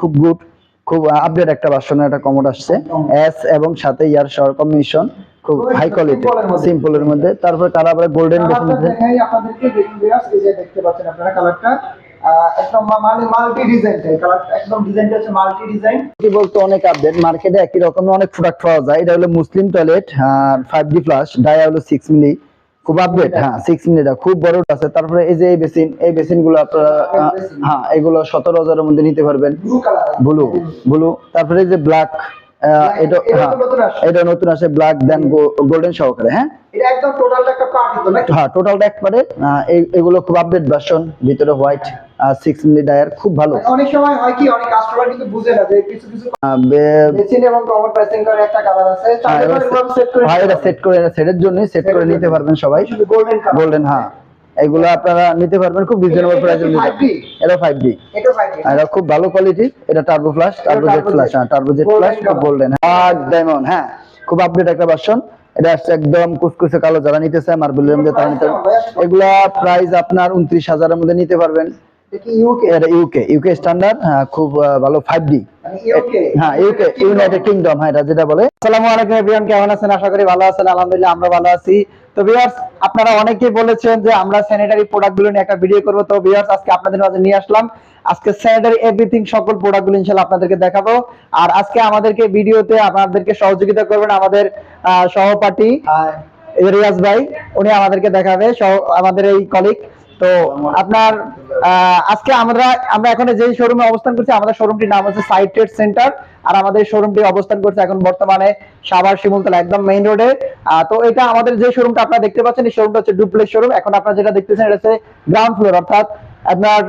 খুব গুড খুব আপডেট একটা ভার্সনের একটা কমোড আসছে। এস এবং সাথে ইয়ার শর কম্বিনেশন খুব হাই কোয়ালিটি simple এর মধ্যে। সিম্পলের মধ্যে। তারপর তারা আবার গোল্ডেন মধ্যে আপনাদেরকে দেখতে পাচ্ছেন আপনারা কালারটা একদম মাল্টি ডিজাইন কালার একদম ডিজাইনটা হচ্ছে মাল্টি ডিজাইন কি বলতো অনেক আপডেট মার্কেটে একই রকমের অনেক প্রোডাক্ট পাওয়া যায়। এটা হলো মুসলিম টয়লেট আর ফাইভ ডি ফ্লাশ ডায়া হলো সিক্স মিলি খুব আপডেট হ্যাঁ সিক্স মিনিট খুব বড় আছে। তারপরে এই যে এই বেসিন এই বেসিনগুলো আপনারা হ্যাঁ এগুলো সতেরো হাজারের মধ্যে নিতে পারবেন। ব্লু ব্লু তারপরে এই যে ব্ল্যাক এটা হ্যাঁ তো নতুন আসছে। এটা নতুন আসে ব্ল্যাক দেন গোল্ডেন সহকারে হ্যাঁ? হ্যাঁ টোটালটা এগুলো খুব আপডেট ভার্সন ভিতরে হোয়াইট সিক্স মিলি ডায়ার খুব ভালো। অনেক সময় হয় কি অনেক কাস্টমার কিন্তু বুঝে না যে কিছু কিছু মেশিন এবং কভার প্রেসিং করে একটা কালার আছে। হ্যাঁ, সেট করে হ্যাঁ, এটা সেট করে সেটের জন্য সেট করে নিতে পারবেন সবাই। গোল্ডেন গোল্ডেন হ্যাঁ। এগুলো আপনারা নিতে পারবেন খুব রিজনেবল কি 5D? এটা এটা খুব ভালো কোয়ালিটি এটা turbo flush turbo jet jet। হ্যাঁ টার্বো জেট ফ্লাশ খুব গোল্ডেন আর ডায়মন্ড হ্যাঁ। খুব আপডেট একটা ভার্সন এটা আসছে একদম কুচকুচে কালো যারা নিতে চায় মার্বেলের মধ্যে তারা নিতে এগুলা প্রাইস আপনার উনত্রিশ হাজারের মধ্যে নিতে পারবেন। ইউকে এটা ইউকে ইউকে স্ট্যান্ডার্ড হ্যাঁ খুব ভালো ফাইভ ডি মানে হ্যাঁ ইউকে ইউনাইটেড কিংডম হ্যাঁ এটা যেটা বলে। আসসালামু আলাইকুম এভরিওয়ান কেমন আছেন? আশা করি ভালো আছেন আলহামদুলিল্লাহ আমরা ভালো আছি। তো ভিউয়ার্স আপনারা অনেকেই বলেছেন যে আমরা স্যানিটারি প্রোডাক্টগুলো নিয়ে একটা ভিডিও করব। তো ভিউয়ার্স আজকে আপনাদের মাঝে নিয়ে আসলাম। আজকে স্যানিটারি এভরিথিং সকল প্রোডাক্টগুলো ইনশাআল্লাহ আপনাদেরকে দেখাবো। আর আজকে আমাদেরকে ভিডিওতে আপনাদেরকে সহযোগিতা করবেন আমাদের সহপাঠী রিয়াজ ভাই উনি আমাদেরকে দেখাবে। আমাদের এই কলিগ তো আপনার আজকে আমরা আমরা এখন যে শোরুমে অবস্থান করছি, আমাদের শোরুমটির নাম হচ্ছে সাইট ট্রেড সেন্টার আর আমাদের শোরুমটি অবস্থান করছে এখন বর্তমানে সাভার শিমুলতলা, একদম মেইন রোডে তো এটা আমাদের যে শোরুমটা আপনারা দেখতে পাচ্ছেন, এই শোরুমটা হচ্ছে ডুপ্লেক্স শোরুম এখন আপনারা যেটা দেখতেছেন, এটা হচ্ছে গ্রাউন্ড ফ্লোর অর্থাৎ আপনার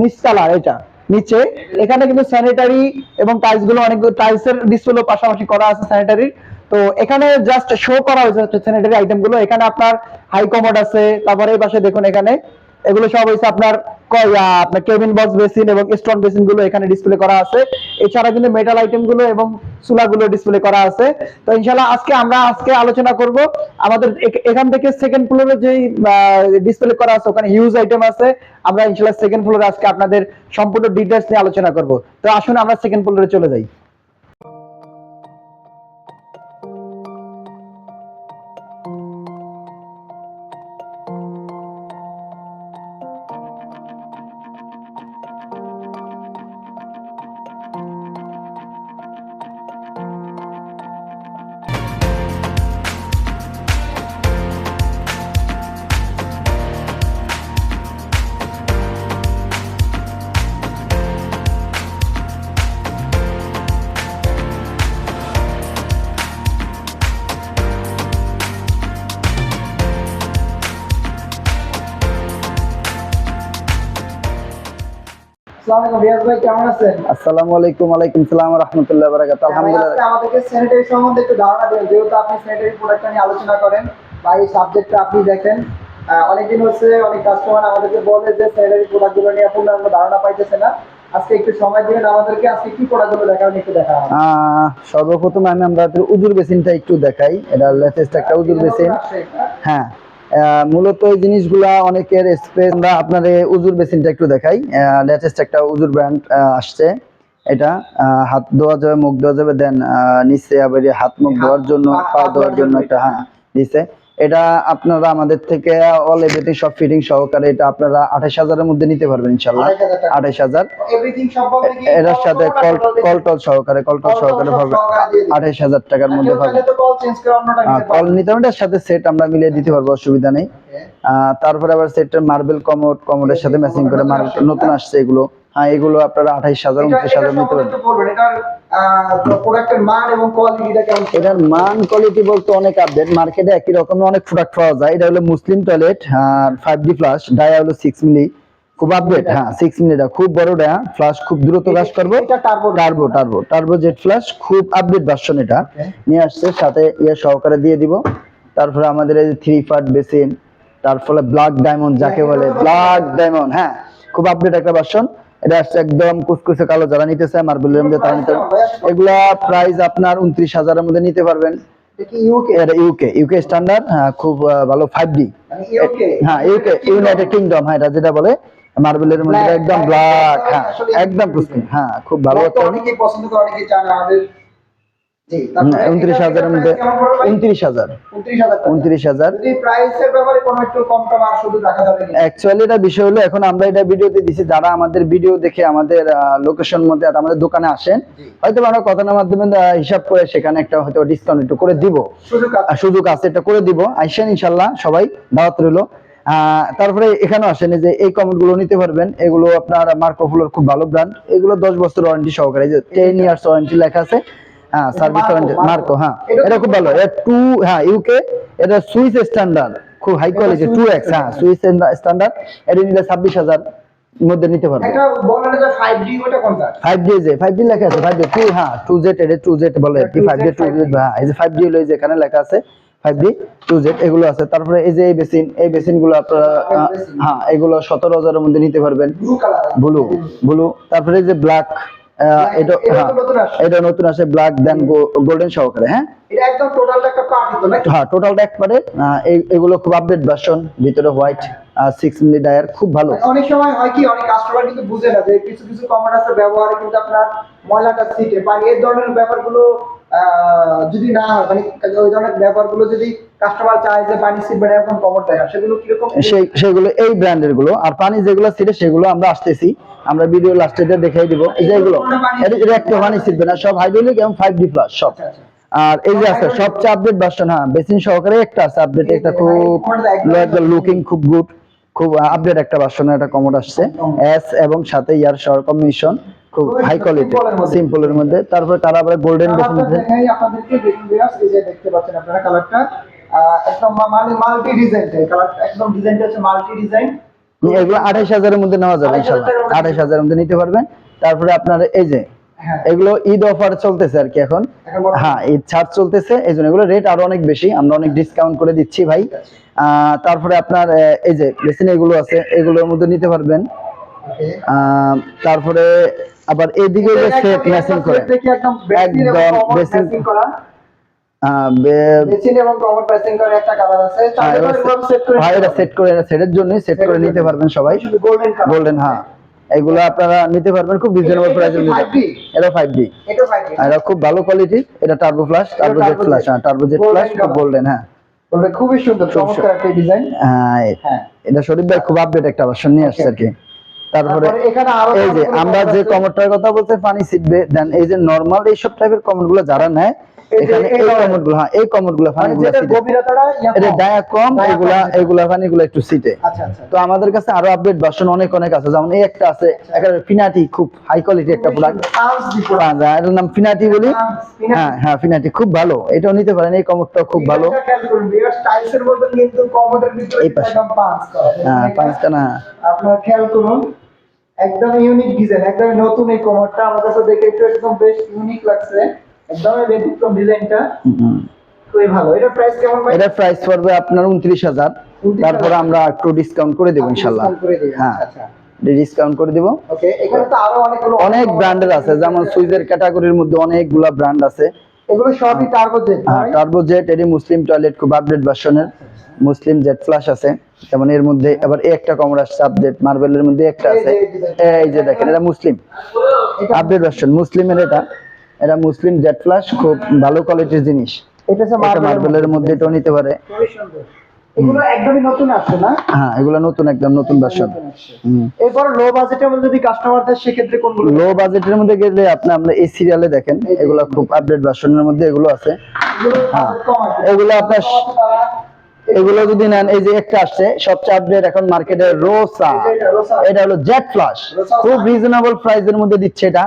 নিচতলা এটা, নিচে। এখানে কিন্তু স্যানিটারি এবং টাইলসগুলো অনেক টাইলসের ডিসপ্লে পাশাপাশি করা আছে স্যানিটারি তো এখানে জাস্ট শো করা হয়েছে স্যানিটারি আইটেমগুলো। এখানে আপনার হাই কমোড আছে, তারপরে এই পাশে দেখুন এখানে। এগুলো সব হচ্ছে আপনার কেবিন বক্স বেসিন এবং স্টোন বেসিনগুলো এখানে ডিসপ্লে করা আছে। এছাড়া কিন্তু মেটাল আইটেমগুলো এবংগুলো ডিসপ্লে করা আছে। তো ইনশাল্লাহ আজকে আমরা আজকে আলোচনা করব। আমাদের এখান থেকে সেকেন্ড ফ্লোরে যেই ডিসপ্লে করা আছে, ওখানে হিউজ আইটেম আছে। আমরা ইনশাল্লাহ সেকেন্ড ফ্লোরে আজকে আপনাদের সম্পূর্ণ ডিটেলস নিয়ে আলোচনা করব। তো আসুন আমরা সেকেন্ড ফ্লোরে চলে যাই। আসসালামু আলাইকুম রিয়াজ ভাই কেমন আছেন? আসসালামু আলাইকুম সালাম রাহমাতুল্লাহ বারাকাতুহু। আলহামদুলিল্লাহ। আমাদেরকে স্যানিটারি সম্বন্ধে একটু ধারণা দিন যেহেতু আপনি স্যানিটারি প্রোডাক্ট নিয়ে আলোচনা করেন বা এই সাবজেক্টটা আপনি দেখেন অনেকদিন হচ্ছে অনেক কাস্টমার আমাদেরকে বলে যে স্যানিটারি প্রোডাক্টগুলো নিয়ে পূর্ণাঙ্গ ধারণা পাইতেছে না। আজকে একটু সময় দিবেন আমাদেরকে আজকে কি প্রোডাক্টগুলো দেখাবেন একটু দেখা আহ, সর্বপ্রথম আমি আমরা উজুর বেসিনটা একটু দেখাই এটা লেটেস্ট একটা উজুর বেসিন। হ্যাঁ মূলত এই জিনিসগুলা অনেকের স্পেস আমরা আপনার এই উজুর বেসিনটা একটু দেখাই। লেটেস্ট একটা উজুর ব্র্যান্ড আসছে এটা। আহ, হাত ধোয়া যাবে মুখ ধোয়া যাবে দেন নিচে আবার হাত মুখ ধোয়ার জন্য পা- ধোয়ার জন্য একটা হ্যাঁ নিচে এটা আপনারা আমাদের থেকে অল এভরিথিং সব ফিটিং সহকারে এটা আপনারা আঠাশ হাজারের মধ্যে নিতে পারবেন ইনশাল্লাহ 28,000 আঠাশ হাজার। এটার সাথে কল কলটল সহকারে কলটল সহকারে পাবে আঠাশ হাজার টাকার মধ্যে পাবে কল নিতে কল এটার সাথে সেট আমরা মিলিয়ে দিতে পারব অসুবিধা নেই। তারপরে আবার সেটের মার্বেল কমোড কমোডের সাথে ম্যাচিং করে মার্বেল নতুন আসছে এগুলো। হ্যাঁ এগুলো আপনারা আঠাইশ হাজার উনত্রিশ হাজার নিতে পারবেন। প্রোডাক্টের মান এবং কোয়ালিটিটা কেমন এটার মান কোয়ালিটি বলতে অনেক আপডেট মার্কেটে একই রকমের অনেক প্রোডাক্ট পাওয়া যায়। এটা হলো মুসলিম টয়লেট আর ফাইভ ডি ফ্লাশ ডায়া হলো সিক্স মিলি খুব আপডেট হ্যাঁ সিক্স মিলিটা খুব বড় ডায়া। ফ্লাশ খুব দ্রুত কাজ করবে। Turbo turbo turbo turbo jet flush খুব আপডেট ভার্সন এটা। নিয়ে আসছে সাথে ইয়ে সহকারে দিয়ে দিব। তারপরে আমাদের এই থ্রি পার্ট বেসিন তার ফলে ব্ল্যাক ডায়মন্ড যাকে বলে ব্ল্যাক ডায়মন্ড হ্যাঁ খুব আপডেট একটা ভার্সন এটা আসছে একদম কুচকুচে কালো যারা নিতে চায় মার্বেলের মধ্যে তারা নিতে এগুলা প্রাইস আপনার উনত্রিশ হাজারের মধ্যে নিতে পারবেন। ইউকে এটা ইউকে ইউকে স্ট্যান্ডার্ড হ্যাঁ খুব ভালো ফাইভ ডি হ্যাঁ ইউকে ইউনাইটেড কিংডম হ্যাঁ এটা যেটা বলে মার্বেলের মধ্যে একদম ব্ল্যাক হ্যাঁ একদম হ্যাঁ খুব ভালো একটা পছন্দ করে অনেকে চান আমাদের উনত্রিশ এটার- হাজারের এটার মধ্যে price কেমন পড়বে ভাই? উনত্রিশ হাজার। উনত্রিশ হাজার যদি প্রাইসের ব্যাপারে কোনো একটু কম টম আর শুধু রাখা যাবে কি অ্যাকচুয়ালি এটা বিষয় হলো এখন আমরা এটা ভিডিওতে দিছি যারা আমাদের ভিডিও দেখে আমাদের লোকেশন মধ্যে আমাদের দোকানে আসেন হয়তো আমরা কথার মাধ্যমে হিসাব করে সেখানে একটা হয়তো ডিসকাউন্ট একটু করে দিব। সুযোগ আছে। এটা করে দিব। আইসেন ইনশাল্লাহ সবাই দাওয়াত রইল তারপরে এখানেও আসেন যে এই কমেন্টগুলো নিতে পারবেন। এগুলো আপনার মার্কোফুলোর খুব ভালো ব্র্যান্ড এগুলো দশ বছর ওয়ারেন্টি সহকারে যে টেন ইয়ার্স ওয়ারেন্টি লেখা আছে। হ্যাঁ সার্ভিস ওয়ারেন্টি মার্কো হ্যাঁ। এটা খুব ভালো। এটা টু হ্যাঁ ইউকে এটা সুইস স্ট্যান্ডার্ড খুব হাই কোয়ালিটি টু এক্স হ্যাঁ সুইস স্ট্যান্ডার্ড এটা নিলে ছাব্বিশ হাজার মধ্যে নিতে বলে যে 5D ওটা কোনটা? ফাইভ ডি যে ফাইভ ডি লেখা আছে ফাইভ ডি টু হ্যাঁ টু জেড এটা টু জেড বলে আর কি 2Z, হ্যাঁ এই যে হলো এখানে লেখা আছে ফাইভ ডি টু জেড এগুলো আছে। তারপরে এই যে এই বেসিন এই বেসিনগুলো আপনারা হ্যাঁ এগুলো সতেরো হাজারের মধ্যে নিতে পারবেন। ব্লু কালার ব্লু ব্লু তারপরে এই যে ব্ল্যাক এটা এটা হ্যাঁ নতুন। এটা নতুন আসে ব্ল্যাক দেন গোল্ডেন সহকারে হ্যাঁ? হ্যাঁ টোটালটা একবারে এগুলো খুব আপডেট ভার্সন ভিতরে হোয়াইট সিক্স মিলি ডায়ার খুব ভালো। অনেক সময় হয় কি অনেক কাস্টমার কিন্তু বুঝে না যে কিছু কিছু কমেন্ট আছে ব্যবহারে কিন্তু আপনার ময়লাটা ছিটে। পানি এই ধরনের ব্যাপারগুলো যদি না হয় মানে ওই ধরনের ব্যাপারগুলো যদি কাস্টমার চায় যে পানি ছিটবে না এরকম কমেন্ট দেখা সেগুলো কীরকম? সেই সেগুলো এই ব্র্যান্ডেরগুলো। আর পানি যেগুলো ছিল সেগুলো আমরা আসতেছি। আমরা ভিডিও লাস্টে দেখাই দিব। এই যে এগুলো এটা একটা পানি ছিলবে না সব হাইড্রোলিক এবং ফাইভ ডি প্লাস সব। আচ্ছা, আচ্ছা। আর এই যে আছে সবচেয়ে আপডেট ভার্সন হ্যাঁ বেসিন সহকারে একটা আছে আপডেট একটা খুব লুকিং খুব গুড খুব আপডেট একটা ভার্সন একটা কমোড আসছে। এস এবং সাথে ইয়ার কম্বিনেশন খুব হাই কোয়ালিটি। সিম্পলের মধ্যে। তারপরে তারা আবার গোল্ডেন বেসিন আপনাদেরকে দেখুন এই যে দেখতে পাচ্ছেন আপনারা কালারটা একদম মানে মাল্টি ডিজাইন কালারটা একদম ডিজাইনটা হচ্ছে মাল্টি ডিজাইন এগুলো আঠাইশ হাজারের মধ্যে নেওয়া যাবে 28,000 ইনশাল্লাহ। টাকার হাজারের মধ্যে নিতে পারবেন। তারপরে আপনার এই যে হ্যাঁ। এগুলো ঈদ অফার চলতেছে আর কি এখন। হ্যাঁ ঈদ ছাড় চলতেছে এই জন্য এগুলো রেট আরও অনেক বেশি। আমরা অনেক ডিসকাউন্ট করে দিচ্ছি ভাই। তারপরে আপনার এই যে বেসিন এগুলো আছে এগুলোর মধ্যে নিতে পারবেন। তারপরে আবার এইদিকে যে সেট ম্যাচিং করে। একদম বেসিন সেট করে হ্যাঁ, এটা সেট করে এটা সেটের জন্য সেট করে নিতে পারবেন সবাই। গোল্ডেন হ্যাঁ। এগুলো আপনারা নিতে পারবেন খুব রিজনেবল এটা প্রাইসের 5D? এটা ফাইভ এটা খুব ভালো কোয়ালিটি এটা turbo flush turbo jet turbo হ্যাঁ turbo jet Golden flush golden হ্যাঁ। বলবে খুবই সুন্দর চমৎকার একটা ডিজাইন হ্যাঁ, হ্যাঁ। এটা শরীফ ভাই খুব আপডেট একটা ভার্সন নিয়ে আসছে আর কি। তারপরে তারপরে এখানে আরও এই যে আমরা যে। কমরটার কথা বলতে পানি ছিটবে দেন এই যে নরমাল এইসব টাইপের কমরগুলো যারা নেয় এখানে এই এই গুলো হ্যাঁ এই কমরগুলো গুলো যেটা ছিটে। গভীরতাটা এটা ডায়া কম এগুলা এগুলা পানি গুলো একটু সিটে তো আমাদের কাছে আরও আপডেট ভার্সন অনেক অনেক আছে। যেমন এই একটা আছে একেবারে ফিনাটি খুব হাই কোয়ালিটি একটা প্রোডাক্ট এটার নাম ফিনাটি বলি। হ্যাঁ হ্যাঁ ফিনাটি খুব ভালো। এটাও নিতে পারেন এই কমরটাও খুব ভালো। এই পাশে। একদম হ্যাঁ দেখুন পাঁচটা খেয়াল করুন একদম ইউনিক ডিজাইন একদম নতুন এই কমোডটা। আমার কাছে দেখে একটু একদম বেশ ইউনিক লাগছে। একদম ব্যতিক্রম ডিজাইনটা। খুবই ভালো। এটা প্রাইস কেমন ভাই? এটা প্রাইস পড়বে আপনার 29,000 তারপরে আমরা একটু ডিসকাউন্ট করে দেবো ইনশাল্লাহ। Discount করে দিবেন, হ্যাঁ। আচ্ছা ডিসকাউন্ট করে দিব। ওকে এখানে তো আরও অনেকগুলো অনেক ব্র্যান্ডের আছে যেমন সুইজের ক্যাটাগরির মধ্যে অনেকগুলা ব্র্যান্ড আছে। এগুলো সবই টার্বো জেট হ্যাঁ টার্বো জেট এটি মুসলিম টয়লেট খুব আপডেট ভার্সনের মুসলিম জেট ফ্লাশ আছে। যেমন এর মধ্যে আবার একটা কমর আসছে আপডেট মার্বেলের মধ্যে একটা আছে। এই যে, দেখেন। এটা মুসলিম আপডেট ভার্সন মুসলিমের এটা। এটা মুসলিম জেট ফ্লাশ খুব ভালো কোয়ালিটির জিনিস। এটা এটা মার্বেলের মধ্যে। এটাও নিতে পারে। এগুলো একদমই নতুন আসছে না? হ্যাঁ এগুলো নতুন একদম নতুন ভার্সন এরপর লো বাজেটের মধ্যে যদি কাস্টমারদের সেক্ষেত্রে কোনগুলো? লো বাজেটের মধ্যে গেলে আপনি আমরা এই সিরিয়ালে দেখেন এগুলো খুব আপডেট ভার্সনের মধ্যে এগুলো আছে। হ্যাঁ। এগুলো আপনার এগুলো যদি নেন এই যে একটা আসছে সবচেয়ে আপডেট এখন মার্কেটে রোসা এটা হলো জেট ফ্লাশ খুব রিজনেবল প্রাইসের মধ্যে দিচ্ছে এটা।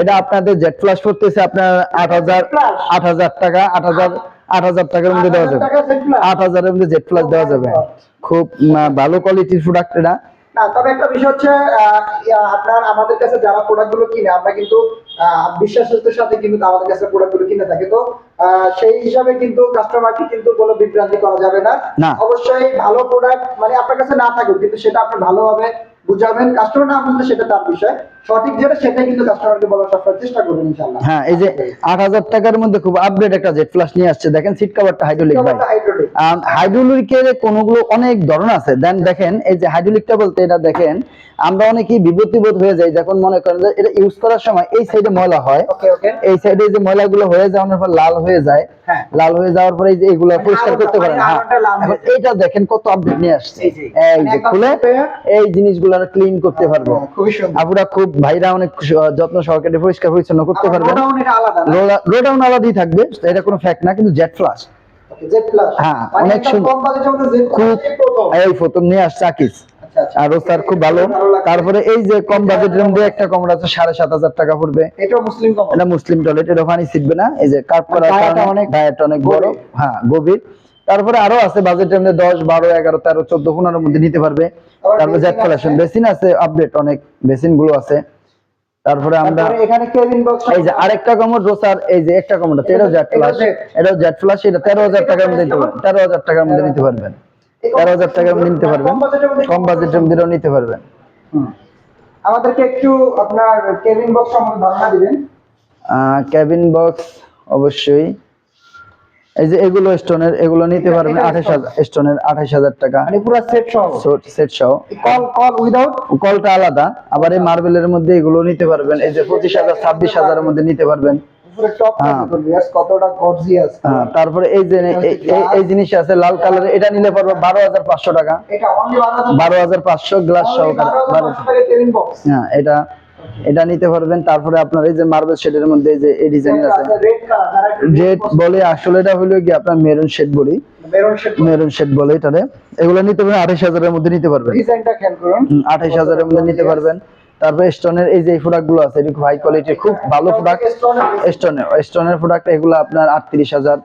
এটা আপনাদের জেট ফ্লাশ পড়তেছে আপনার আট হাজার? আট হাজার টাকা আট হাজার আট হাজার টাকার মধ্যে দেওয়া যাবে। আট হাজারের মধ্যে জেট ফ্লাশ দেওয়া যাবে। খুব ভালো কোয়ালিটির প্রোডাক্ট এটা। না তবে একটা বিষয় হচ্ছে আপনার আমাদের কাছে যারা প্রোডাক্টগুলো কিনে আমরা কিন্তু বিশ্বাসের সাথে কিন্তু আমাদের কাছে প্রোডাক্টগুলো কিনে থাকি। তো সেই হিসাবে কিন্তু কাস্টমারকে কিন্তু কোনো বিভ্রান্তি করা যাবে না। না। অবশ্যই ভালো প্রোডাক্ট মানে আপনার কাছে না থাকুক কিন্তু সেটা আপনি ভালোভাবে বুঝাবেন কাস্টমার না বুঝলে সেটা তার বিষয়। সঠিক যেটা সেটাই কিন্তু কাস্টমারকে বলার সবসময় চেষ্টা করবেন ইনশাল্লাহ হ্যাঁ এই যে আট হাজার টাকার মধ্যে খুব আপডেট একটা জেট ফ্লাশ নিয়ে আসছে। দেখেন সিট কাভারটা হাইড্রোলিক ভাই। হাইড্রোলিক হাইড্রোলিকের কোনগুলো অনেক ধরন আছে। দেন দেখেন এই যে হাইড্রোলিকটা বলতে এটা দেখেন আমরা অনেকেই বিভূতি বোধ হয়ে যাই। যখন মনে করেন যে এটা ইউজ করার সময় এই সাইডে ময়লা হয়। ওকে ওকে এই সাইডে যে ময়লাগুলো হয়ে যাওয়ার পর লাল হয়ে যায়। হ্যাঁ। লাল হয়ে যাওয়ার পরে এই যে এগুলো পরিষ্কার করতে পারেন মানে হ্যাঁ এইটা দেখেন কত আপডেট নিয়ে আসছে। এই যে, মানে খুলে এই জিনিসগুলো ক্লিন করতে পারব। আপুরা খুব ভাইরা অনেক যত্ন সহকারে পরিষ্কার পরিচ্ছন্ন করতে না? রোডাউন আলাদাই থাকবে এটা কোনো ফ্যাক্ট না কিন্তু জেট ফ্লাশ হ্যাঁ, মানে অনেক খুব প্রথম। এই প্রথম নিয়ে আসছে আকিস আচ্ছা আচ্ছা। আর স্যার খুব ভালো। তারপরে এই যে কম বাজেটের মধ্যে একটা কমরা আছে সাড়ে সাত হাজার টাকা পড়বে। মুসলিম এটা মুসলিম টয়লেট এটা পানি ছিটবে না। এই যে ডায়াটা কারণে অনেক অনেক বড়। হ্যাঁ গভীর। তারপরে আরও আছে বাজেটের মধ্যে দশ বারো এগারো তেরো চোদ্দ পনেরোর মধ্যে নিতে পারবে। তারপরে ফ্যাশন আছে। বেসিন আছে আপডেট অনেক বেসিনগুলো আছে। তারপরে আমরা এখানে কেবিন বক্স এই যে আরেকটা কমোড রোসার এই যে একটা কমোড হাজার এটা প্লাস jet। এটা জেট ফ্লাশ এটা তেরো হাজার টাকার মধ্যে নিতে পারবেন। তেরো হাজার টাকার মধ্যে নিতে পারবেন। তেরো হাজার টাকার মধ্যে নিতে পারবেন। কম বাজেটের মধ্যেও নিতে পারবেন। আমাদেরকে একটু আপনার কেবিন বক্স সম্বন্ধে ধারণা দিবেন। ক্যাবিন বক্স অবশ্যই। এই যে এগুলো স্টোনের এগুলো নিতে পারবেন এটা আঠাশ হাজার স্টোনের আঠাশ হাজার টাকা। মানে পুরো সেট সহ। সেট সহ। কল কল উইদাউট কলটা আলাদা আবার এই মার্বেলের মধ্যে এগুলো নিতে পারবেন। এই যে পঁচিশ হাজার ছাব্বিশ হাজারের মধ্যে নিতে পারবেন। হ্যাঁ। হ্যাঁ, তারপরে এই যে এই- জিনিস আছে লাল কালারের এটা নিলে পারবে বারো হাজার পাঁচশো টাকা। এটা অনলি 12000 বারো হাজার পাঁচশো গ্লাস সহকারে বারো 12500 টাকা কেবিন বক্স হ্যাঁ এটা এটা নিতে পারবেন। তারপরে আপনার এই যে মার্বেল শেডের মধ্যে যে এই ডিজাইন আছে। রেড বলে আসলে এটা হলো কি আপনার মেরুন শেড বলি। মেরুন শেড মেরুন শেড বলে এটারে। এগুলো নিতে পারবেন আঠাশ হাজারের মধ্যে নিতে পারবেন। ডিজাইনটা খেয়াল করুন। আঠাশ হাজারের মধ্যে নিতে পারবেন। তারপরে স্টোনের এই যে প্রোডাক্টগুলো আছে এটা হাই কোয়ালিটির খুব ভালো প্রোডাক্ট স্টোনের স্টোনের প্রোডাক্ট এগুলো আপনার আটত্রিশ হাজার।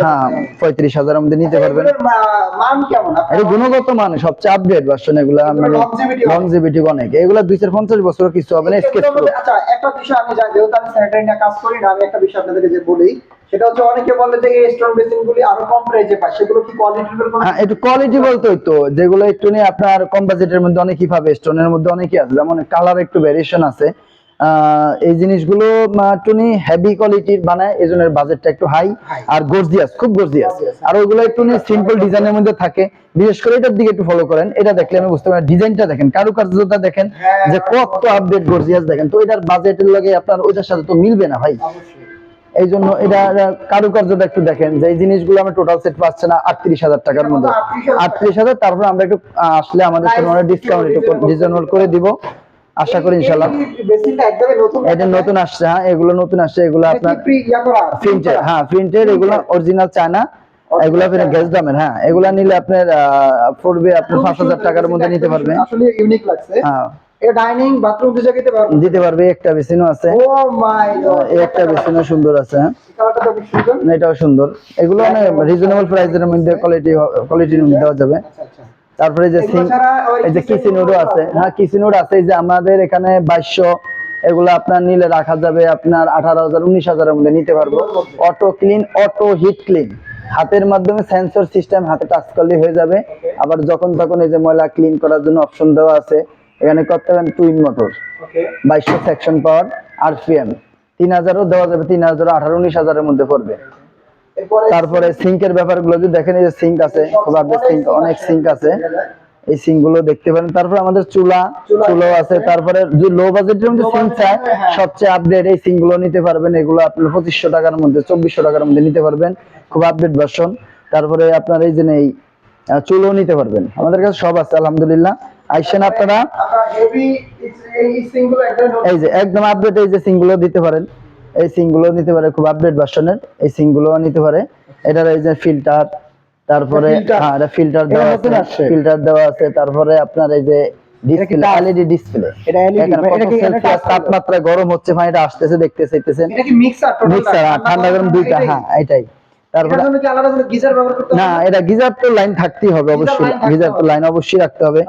হ্যাঁ পঁয়ত্রিশ হাজারের মধ্যে নিতে পারবেন। মান এটা গুণগত মান সবচেয়ে আপডেট ভার্সন এগুলা মানে। লংজিভিটি অনেক। এগুলা দুইশো পঞ্চাশ বছর কিছু হবে না স্কেচ আচ্ছা একটা বিষয় আমি জানি যেহেতু আমি স্যানিটারি নিয়ে কাজ করি না আমি একটা বিষয় আপনাদেরকে যে বলি সেটা হচ্ছে অনেকে বলে যে এই স্টোন বেসিন গুলি আরও কম প্রাইসে পায়। সেগুলো কি কোয়ালিটির হ্যাঁ একটু কোয়ালিটি বলতে তো যেগুলো একটু নিয়ে আপনার কম বাজেটের মধ্যে অনেকই পাবে স্টোনের মধ্যে অনেকই আছে যেমন কালার একটু আছে। এই জিনিসগুলো একটু হেভি কোয়ালিটির বানায় এই জন্য বাজেটটা একটু হাই আর গর্জিয়াস খুব গর্জিয়াস আর ওগুলো একটু সিম্পল ডিজাইনের মধ্যে থাকে। বিশেষ করে এটার দিকে একটু ফলো করেন এটা দেখলে আমি বুঝতে পারি ডিজাইনটা দেখেন কারুকার্যটা দেখেন হ্যাঁ, যে কত আপডেট গর্জিয়াস দেখেন তো এটার বাজেটের লাগে আপনার ওইটার সাথে তো মিলবে না ভাই। এই জন্য এটা কারুকার্যটা একটু দেখেন যে এই জিনিসগুলো আমরা টোটাল সেট পাচ্ছে না আটত্রিশ হাজার টাকার মধ্যে। আটত্রিশ হাজার তারপরে আমরা একটু আসলে আমাদের ডিসকাউন্ট একটু রিজনেবল করে দিব। আশা করি ইনশাল্লাহ নতুন এটা নতুন আসছে হ্যাঁ এগুলো নতুন আসছে এগুলো আপনার হ্যাঁ এগুলো অরিজিনাল চায়না। এগুলো আপনার গ্যাস দামের হ্যাঁ এগুলা নিলে আপনার পড়বে আপনার পাঁচ হাজার টাকার মধ্যে নিতে পারবেন আসলে ইউনিক লাগছে। হ্যাঁ। এটা ডাইনিং বাথরুম দুই জায়গাতে পারবেন দিতে পারবে একটা বেসিনও আছে। Oh my god. একটা বেসিনও সুন্দর আছে। হ্যাঁ কালারটা তো সুন্দর। এটাও সুন্দর। এগুলো অনেক রিজনেবল প্রাইসের মধ্যে কোয়ালিটি কোয়ালিটির মধ্যে দেওয়া যাবে। আচ্ছা আচ্ছা। তারপরে যে সিং এই যে আছে। হ্যাঁ কিচেনুড আছে। যে আমাদের এখানে বাইশশো এগুলো আপনার নিলে রাখা যাবে আপনার আঠারো হাজার উনিশ হাজারের মধ্যে নিতে পারব। Auto clean auto heat clean হাতের মাধ্যমে সেন্সর সিস্টেম হাতে টাচ করলে হয়ে যাবে। আবার যখন তখন এই যে ময়লা ক্লিন করার জন্য অপশন দেওয়া আছে। এখানে করতে পারেন টুইন মোটর বাইশশো সেকশন পাওয়ার আরপিএম তিন হাজারও দেওয়া যাবে তিন হাজার আঠারো উনিশ হাজারের মধ্যে পড়বে। তারপরে সিঙ্কের ব্যাপারগুলো যদি দেখেন এই যে সিঙ্ক আছে সিঙ্ক অনেক সিঙ্ক আছে। এই সিঙ্কগুলো দেখতে পারেন। তারপরে আমাদের চুলা চুলা আছে। তারপরে যে লো বাজেটের মধ্যে সিঙ্ক চায় হ্যাঁ। সবচেয়ে আপডেট এই সিঙ্কগুলো নিতে পারবেন। এগুলো আপনার পঁচিশশো টাকার মধ্যে চব্বিশশো টাকার মধ্যে নিতে পারবেন। খুব আপডেট ভার্সন তারপরে আপনার এই যে এই চুলো নিতে পারবেন। আমাদের কাছে সব আছে আলহামদুলিল্লাহ। আইসেন আপনারা? এই যে একদম আপডেট এই যে সিংগুলো দিতে পারেন। এই সিংগুলো নিতে পারে খুব আপডেট ভার্সনের এই সিংগুলো নিতে পারে। এটার এই যে ফিল্টার তারপরে হ্যাঁ এটা ফিল্টার দেওয়া আছে ফিল্টার দেওয়া আছে। তারপরে আপনার এই যে ডিসপ্লে এলইডি এটা তাপমাত্রা গরম হচ্ছে পানিটা আসতেছে এটা কি মিক্সার টোটাল মিক্সার ঠান্ডা গরম দুইটা হ্যাঁ এটাই। তারপরে এটার জন্য কি আলাদা করে গিজার ব্যবহার করতে না এটা গিজার তো লাইন থাকতেই হবে অবশ্যই। গিজার তো লাইন অবশ্যই রাখতে হবে।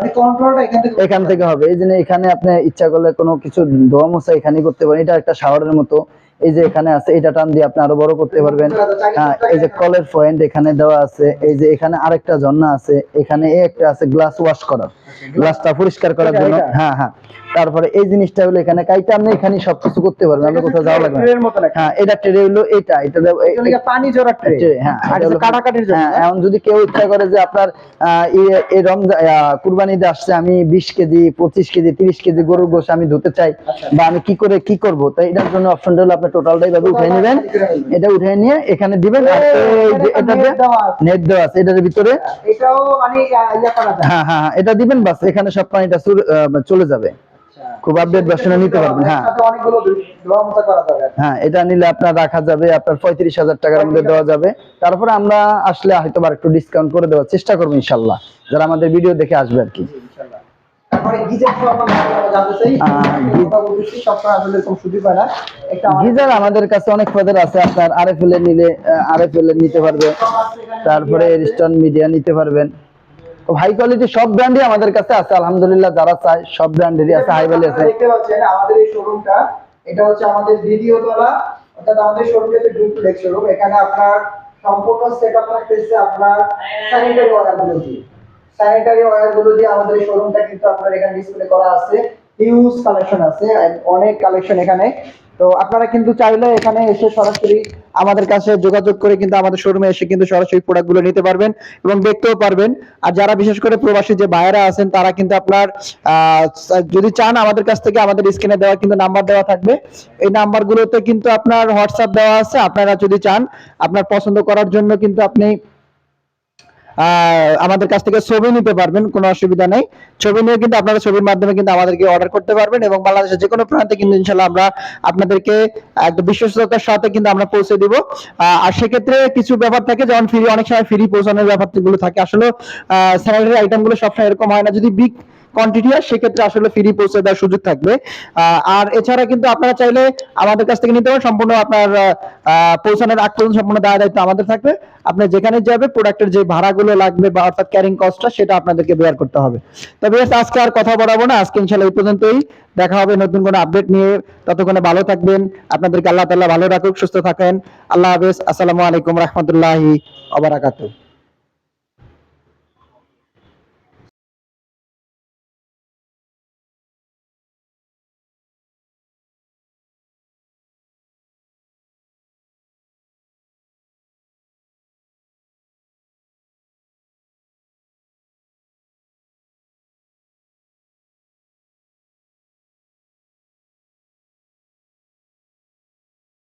মানে এখান থেকে হবে। এই জন্য এখানে আপনি ইচ্ছা করলে কোনো কিছু ধোয়া মোছা এখানেই করতে পারেন। এটা একটা শাওয়ারের মতো। এই যে এখানে আছে এটা টান দিয়ে আপনি আরও বড় করতে পারবেন। হ্যাঁ এই যে কলের পয়েন্ট এখানে দেওয়া আছে। এই যে এখানে আরেকটা ঝর্ণা আছে। এখানে একটা আছে গ্লাস ওয়াশ করার। গ্লাসটা পরিষ্কার করার জন্য। হ্যাঁ হ্যাঁ। তারপরে এই জিনিসটা হলো এখানে কাইটা আপনি এখানে সবকিছু করতে পারবেন আপনি কোথাও যাওয়া লাগবে হ্যাঁ এটা ট্রে হলো এটা এটা পানি জোড়া ট্রে হ্যাঁ কাটাকাটির জন্য। হ্যাঁ, এখন যদি কেউ ইচ্ছা করে যে আপনার এই- রমজান কুরবানিতে আসছে আমি বিশ কেজি পঁচিশ কেজি তিরিশ কেজি গরুর গোশ আমি ধুতে চাই আচ্ছা। বা আমি কি করে কি করব? তাই এটার জন্য অপশনটা হলো আপনি টোটালটাই ভাবে উঠে নেবেন। এটা উঠে নিয়ে এখানে দিবেন আর এটা। নেট দেওয়া আছে। এটার ভিতরে। এটাও মানে ইয়া করা যায়। হ্যাঁ হ্যাঁ হ্যাঁ, এটা দিবেন বাস এখানে সব পানিটা চলে যাবে। খুব আপডেট ভার্সনে নিতে পারবেন হ্যাঁ। আর। হ্যাঁ এটা নিলে আপনার রাখা যাবে আপনার পঁয়ত্রিশ হাজার টাকার মধ্যে দেওয়া যাবে। তারপরে আমরা আসলে হয়তো বা একটু ডিসকাউন্ট করে দেওয়ার চেষ্টা করব ইনশাল্লাহ যারা আমাদের ভিডিও দেখে আসবে আর কি। তারপরে গিজার আমাদের কাছে অনেক পদের আছে আপনার আরএফএল এ নিলে আরএফএল এ নিতে পারবে রিস্টন মিডিয়া নিতে পারবেন। হাই কোয়ালিটি সব ব্র্যান্ডই আমাদের কাছে আছে, আলহামদুলিল্লাহ যারা চায়, সব ব্র্যান্ডেরই আছে হাই ভ্যালি আছে। দেখতে পাচ্ছেন আমাদের এই শোরুমটা এটা হচ্ছে আমাদের দ্বিতীয় তলা, অর্থাৎ আমাদের শোরুমটা হচ্ছে ডুপ্লেক্স শোরুম এখানে আপনার সম্পূর্ণ সেটআপ থাকতেছে আপনার স্যানিটারি ওয়্যারগুলো দিয়ে। স্যানিটারি ওয়্যারগুলো দিয়ে আমাদের শোরুমটা কিন্তু আপনার এখানে ডিসপ্লে করা আছে হিউজ কালেকশন আছে অনেক কালেকশন এখানে। তো আপনারা কিন্তু চাইলে এখানে এসে সরাসরি আমাদের কাছে যোগাযোগ করে কিন্তু আমাদের শোরুমে এসে কিন্তু সরাসরি প্রোডাক্টগুলো নিতে পারবেন এবং দেখতেও পারবেন। আর যারা বিশেষ করে প্রবাসী যে ভাইয়েরা আছেন, তারা কিন্তু আপনার যদি চান আমাদের কাছ থেকে আমাদের স্ক্রিনে দেওয়া কিন্তু নাম্বার দেওয়া থাকবে। এই নাম্বারগুলোতে কিন্তু আপনার হোয়াটসঅ্যাপ দেওয়া আছে। আপনারা যদি চান আপনার পছন্দ করার জন্য কিন্তু আপনি আমাদের কাছ থেকে ছবি নিতে পারবেন, কোনো অসুবিধা নেই। ছবি নিয়ে কিন্তু আপনারা ছবির মাধ্যমে কিন্তু আমাদেরকে অর্ডার করতে পারবেন এবং বাংলাদেশের যে কোনো প্রান্তে কিন্তু ইনশাল্লাহ আমরা আপনাদেরকে একটা বিশ্বস্ততার সাথে কিন্তু আমরা পৌঁছে দিব। আর সেক্ষেত্রে কিছু ব্যাপার থাকে, যেমন ফ্রি অনেক সময় ফ্রি পৌঁছানোর ব্যাপারগুলো থাকে। আসলে স্যালারির আইটেমগুলো সবসময় এরকম হয় না। যদি বিগ কোয়ান্টিটি হয়, সেক্ষেত্রে আসলে ফ্রি পৌঁছে দেওয়ার সুযোগ থাকবে। আর এছাড়া কিন্তু আপনারা চাইলে আমাদের কাছ থেকে নিতে পারেন। সম্পূর্ণ আপনার পৌঁছানোর আগ পর্যন্ত সম্পূর্ণ দায় দায়িত্ব আমাদের থাকবে। আপনি যেখানে যাবে প্রোডাক্টের যে ভাড়াগুলো লাগবে বা অর্থাৎ ক্যারিং কস্টটা সেটা আপনাদেরকে বেয়ার করতে হবে। তবে আজকে আর কথা বলাবো না। আজকে ইনশাল্লাহ এই পর্যন্তই। দেখা হবে নতুন কোনো আপডেট নিয়ে। ততক্ষণে ভালো থাকবেন। আপনাদেরকে আল্লাহ তাআলা ভালো রাখুক, সুস্থ থাকেন। আল্লাহ হাফেজ। আসসালামু আলাইকুম রহমতুল্লাহি আবরাকাতুহ